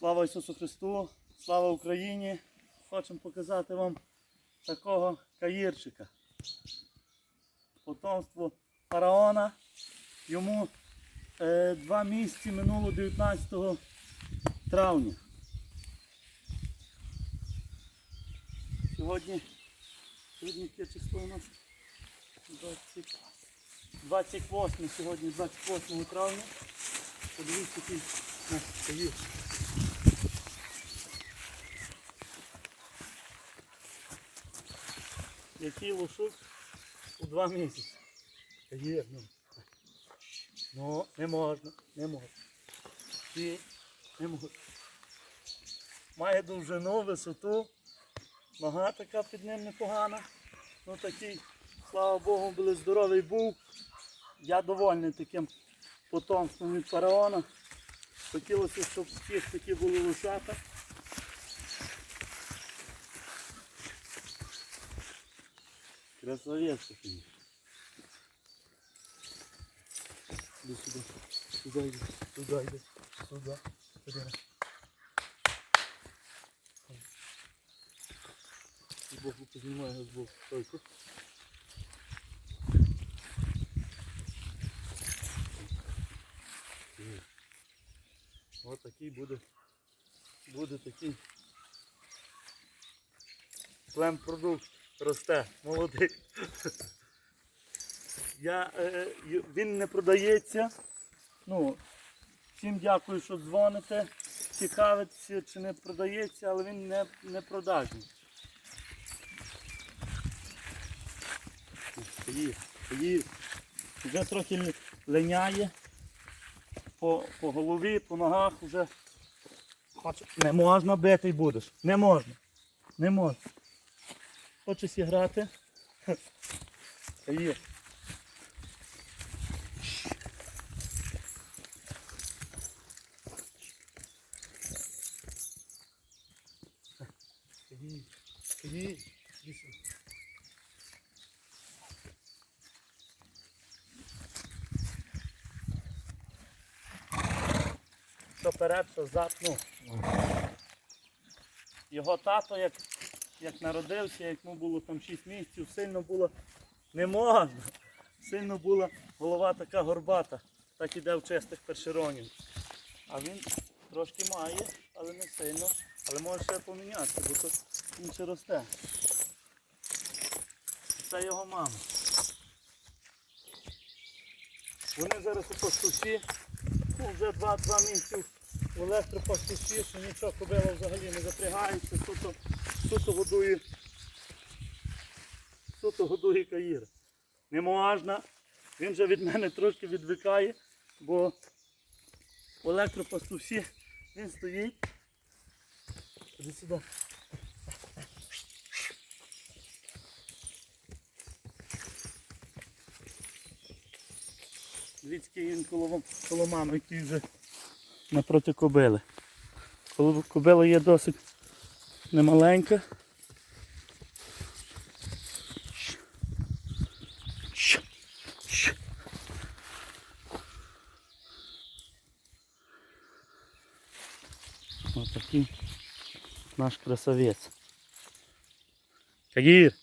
Слава Ісусу Христу! Слава Україні! Хочемо показати вам такого каїрчика. Потомство фараона. Йому е, два місяці минуло 19 травня. Сьогодні, сьогодні число у нас? 20, 28 сьогодні 28 травня. Подивіться, який наш каїр. Який лошук у два місяці. Є, ну. Ну, не можна, не можна. Ні, не можна. Має довжину, висоту. Нога така під ним непогана. Ну такий, слава Богу, були здоровий був. Я довольний таким потомством від фараона. Хотілося, щоб всіх такі були лошата. Красавець такий. Іди сюди. Сюди йди. Сюди йди. Сюди. Сюди. Збоку познімаю його збоку. Стойку. Ось такий буде. Буде такий. Племпродукт росте, молодий. Я, е, він не продається. Ну, всім дякую, що дзвоните. Цікавиться, чи не продається, але він не, не продажний. Стоїть, стоїть. Вже трохи линяє. По, по голові, по ногах вже хоче. Не можна бити будеш. Не можна. Не можна. Хочеш грати? Є. Що перед, що зад, ну. Його тато, як, як народився, як йому було там 6 місяців, сильно було не можна. Сильно була голова така горбата, так іде в чистих першеронів. А він трошки має, але не сильно. Але може ще помінятися, бо то він ще росте. Це його мама. Вони зараз у пастусі, ну, вже 2-2 місяці в електропастусі, що нічого кобила взагалі не запрягається, суто, суто годує, суто годує каїр. Не можна. Він вже від мене трошки відвикає, бо в електропастусі він стоїть. Іди сюди. Дивіться, він коло, коло мами, який вже напроти кобили. Коло кобила є досить немаленька. Ось такий наш красавець. Кагір!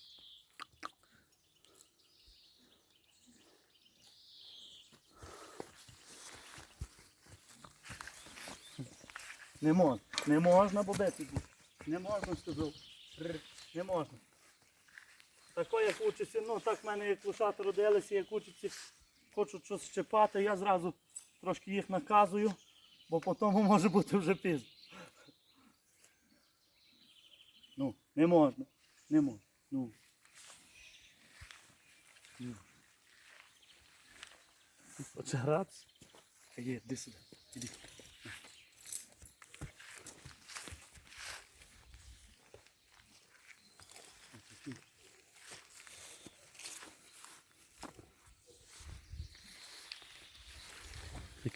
Не можна, не можна бобити. Не можна, сказав. Не можна. Тако, як учиться, ну так в мене як лошата родилися, як учаться, хочуть щось щепати, я зразу трошки їх наказую, бо потім може бути вже пізно. Ну, не можна, не можна. Ну. Ну. Хоче гратися? Є, іди сюди, іди.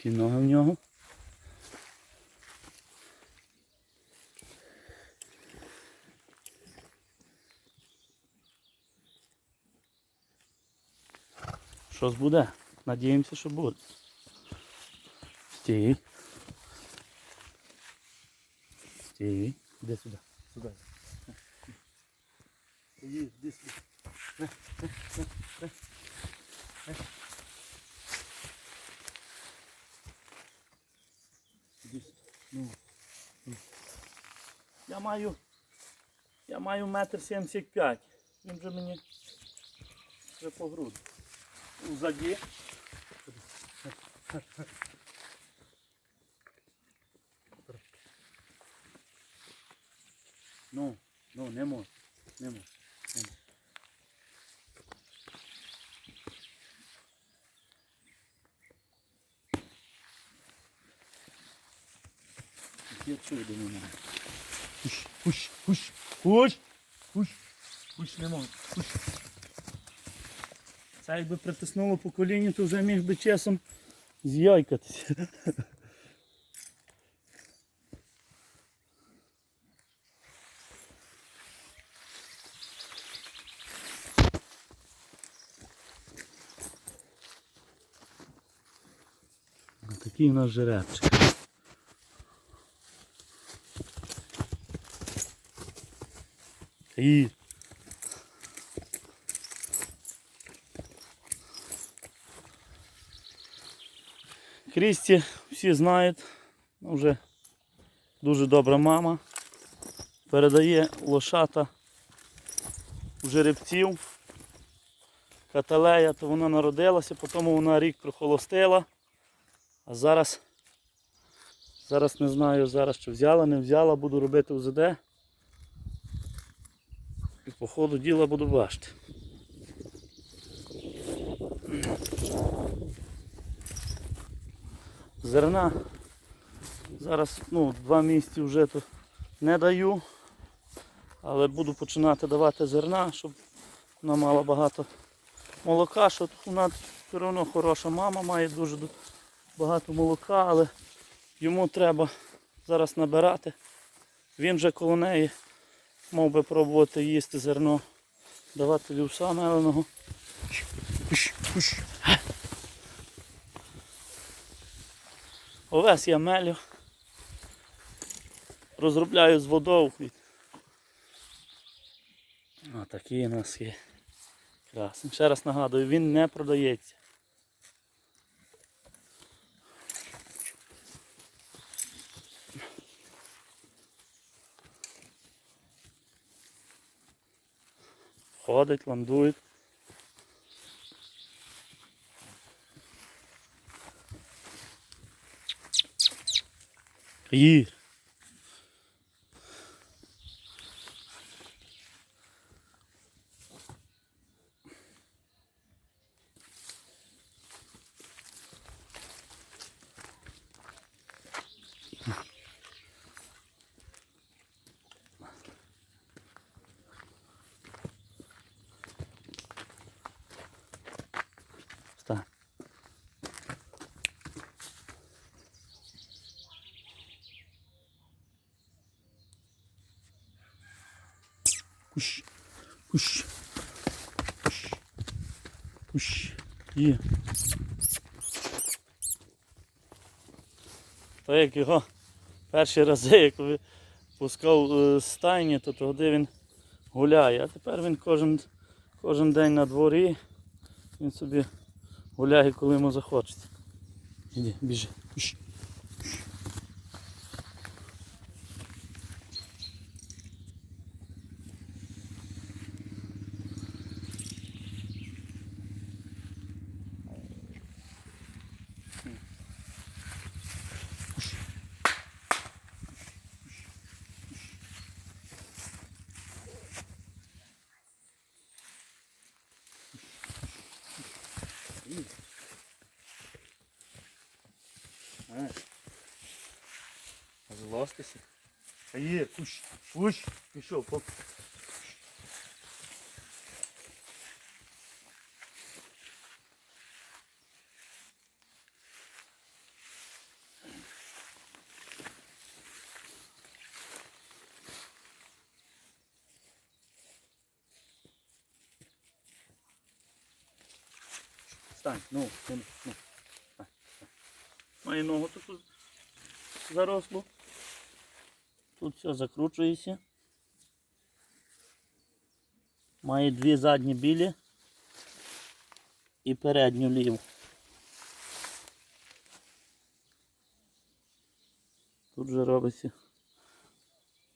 Такі ноги в нього. Щось буде. Надіємося, що буде. Стій. Стій, іди сюди. Сюди. Іди, іди сюди. Ну. Я маю. Я маю метр сімдесят п'ять. Він же мені вже по груди. Узаді. Ну, ну, не можу. Не можу. Не можу. Чую не маю. Пуш, пуш, пуш, пуш, пуш, пуш, не можу. Це якби притиснуло по коліні, то вже міг би часом з'яйкатися. Ну, Такий у нас жеребчик. І... Крісті всі знають, ну, вже дуже добра мама. Передає лошата у жеребців. Каталея, то вона народилася, потім вона рік прохолостила. А зараз, зараз не знаю, зараз чи взяла, не взяла, буду робити УЗД. По ходу діла буду бачити. Зерна зараз ну, два місяці вже то не даю, але буду починати давати зерна, щоб вона мала багато молока, що вона все одно хороша мама, має дуже багато молока, але йому треба зараз набирати. Він вже коло неї мав би пробувати їсти зерно, давати вівса меленого. Овес я мелю. Розробляю з водою. А такий у нас є. Красний. Ще раз нагадую, він не продається. Ходить, ландують. Їр. Кущ. Кущ. Кущ. Кущ. Є. То як його перші рази, як пускав е, з стайні, то тоді він гуляє. А тепер він кожен, кожен день на дворі. Він собі гуляє, коли йому захочеться. Іди, біжи. Кущ. А, Злостися. А є, пущ, пущ, пішов, поп. Встань, ну, ну, ну. Має ногу таку зарослу. Тут все закручується. Має дві задні білі і передню ліву. Тут вже робиться,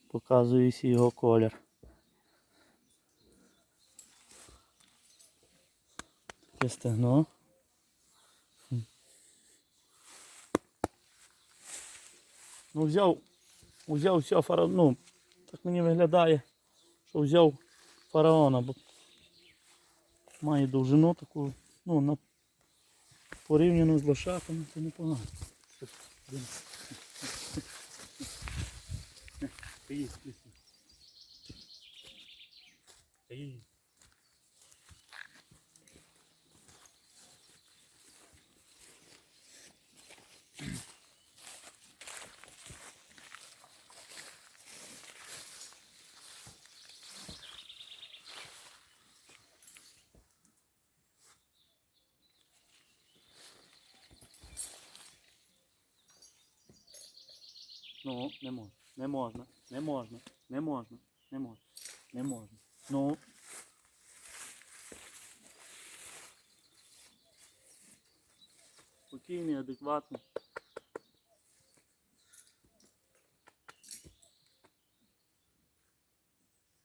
показується його колір. Таке стегно. Ну, взяв, взяв все фараон, ну, так мені виглядає, що взяв фараона, бо має довжину таку, ну, на, порівняно з лошаками, це непогано. Поїдь, поїдь. Ну, не можна, не можна, не можна, не можна, не можна, не можна. Ну. Спокійний, адекватний.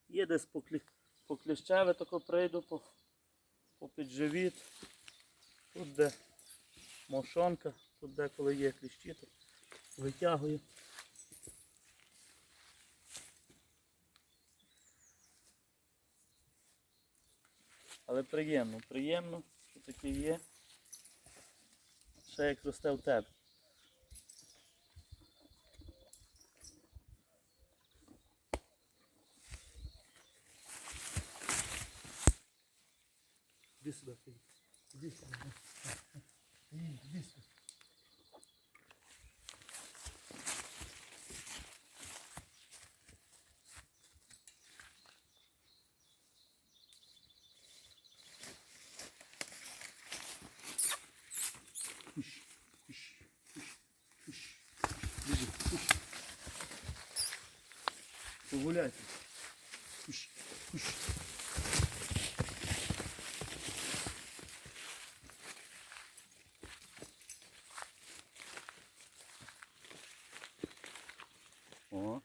Є десь по, клі... по кліщеве тако прийду, по, по підживіт. Тут де мошонка, тут де коли є кліщі, то витягую. Але приємно, приємно, що таке є. Ще як росте в тебе. Іди сюди. Іди сюди. Іди сюди. О.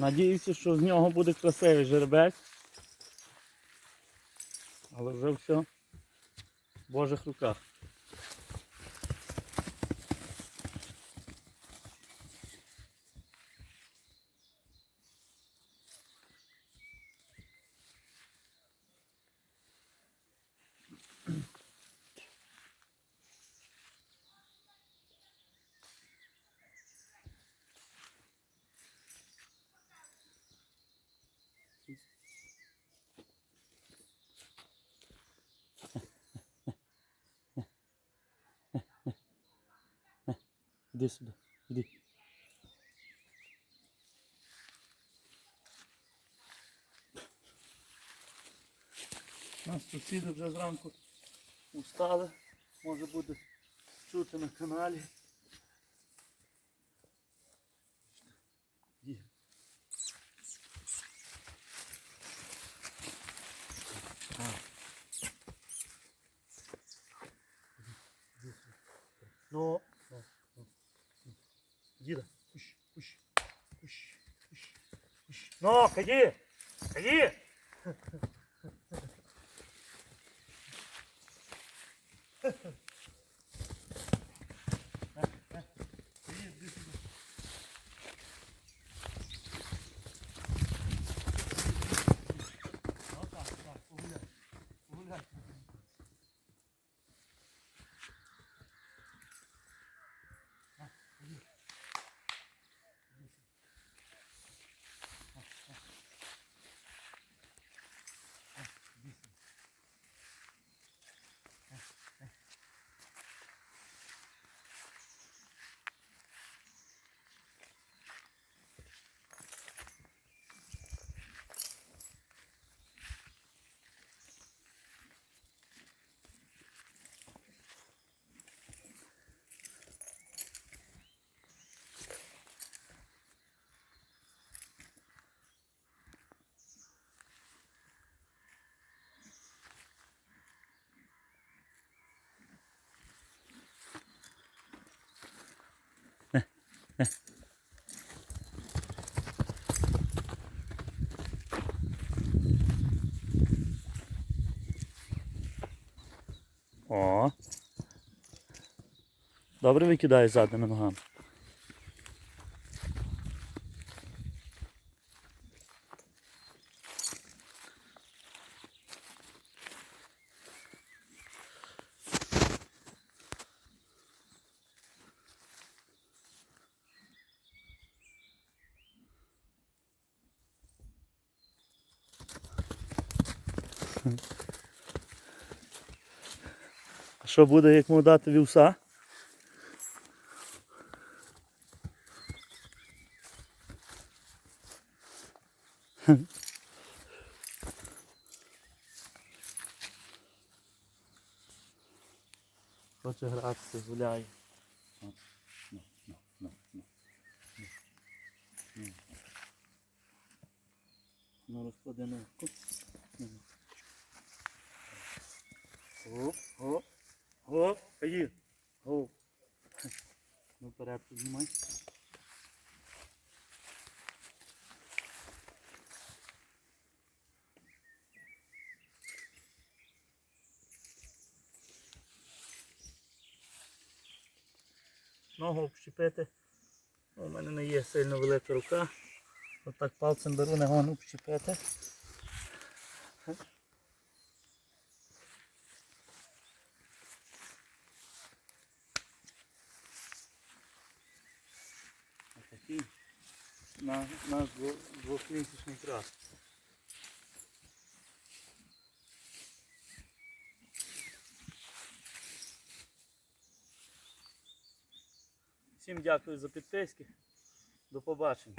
Надіюся, що з нього буде красивий жеребець. Але вже все в Божих руках. Іди сюди, іди. Нас сусіди вже зранку устали, може буде чути на каналі. Є. Ну, ходи! Ходи! Отак, так, погуляй. Погуляй. О. Добре викидає задними ногами. А Що буде, як му дати вівса? Хоче гратися, гуляє. Ну, ну, ну, ну, ну. Ну. Ну. Ну. Ну, вперед піднімай. Ногу общепити. У мене не є сильно велика рука. Отак пальцем беру, не гону общепити. На, наш дво- двохмісячний крас. Всім дякую за підписки. До побачення.